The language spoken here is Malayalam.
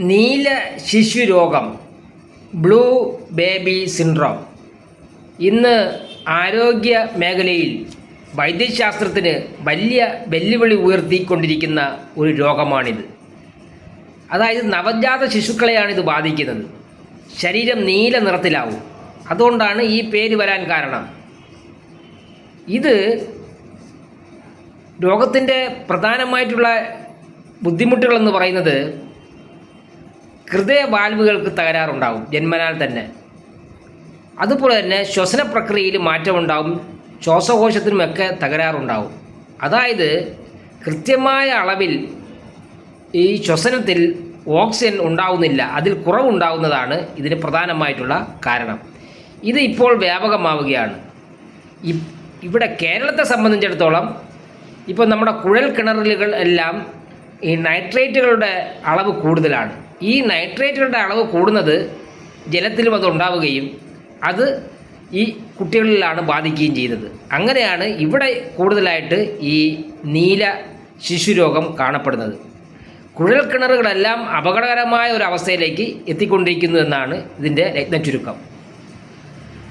നീല ശിശുരോഗം ബ്ലൂ ബേബി സിൻഡ്രോം. ഇന്ന് ആരോഗ്യ മേഖലയിൽ വൈദ്യശാസ്ത്രത്തിന് വലിയ വെല്ലുവിളി ഉയർത്തിക്കൊണ്ടിരിക്കുന്ന ഒരു രോഗമാണിത്. അതായത് നവജാത ശിശുക്കളെയാണ് ഇത് ബാധിക്കുന്നത്. ശരീരം നീല നിറത്തിലാവും. അതുകൊണ്ടാണ് ഈ പേര് വരാൻ കാരണം. ഇത് രോഗത്തിന്റെ പ്രധാനമായിട്ടുള്ള ബുദ്ധിമുട്ടുകളെന്ന് പറയുന്നത് ഹൃദയ വാൽവുകൾക്ക് തകരാറുണ്ടാകും ജന്മനാൽ തന്നെ. അതുപോലെ തന്നെ ശ്വസന പ്രക്രിയയിൽ മാറ്റമുണ്ടാകും ശ്വാസകോശത്തിനുമൊക്കെ തകരാറുണ്ടാകും അതായത് കൃത്യമായ അളവിൽ ഈ ശ്വസനത്തിൽ ഓക്സിജൻ ഉണ്ടാവുന്നില്ല അതിൽ കുറവുണ്ടാകുന്നതാണ് ഇതിന് പ്രധാനമായിട്ടുള്ള കാരണം. ഇത് ഇപ്പോൾ വ്യാപകമാവുകയാണ്. ഇവിടെ കേരളത്തെ സംബന്ധിച്ചിടത്തോളം ഇപ്പോൾ നമ്മുടെ കുഴൽ കിണറലുകൾ എല്ലാം ഈ നൈട്രേറ്റുകളുടെ അളവ് കൂടുതലാണ്. ഈ നൈട്രേറ്റുകളുടെ അളവ് കൂടുന്നത് ജലത്തിലും അത് ഉണ്ടാവുകയും അത് ഈ കുട്ടികളിലാണ് ബാധിക്കുകയും ചെയ്തത് അങ്ങനെയാണ് ഇവിടെ കൂടുതലായിട്ട് ഈ നീല ശിശുരോഗം കാണപ്പെടുന്നത്. കുഴൽ കിണറുകളെല്ലാം അപകടകരമായ ഒരു അവസ്ഥയിലേക്ക് എത്തിക്കൊണ്ടിരിക്കുന്നു എന്നാണ് ഇതിന്റെ രത്ന ചുരുക്കം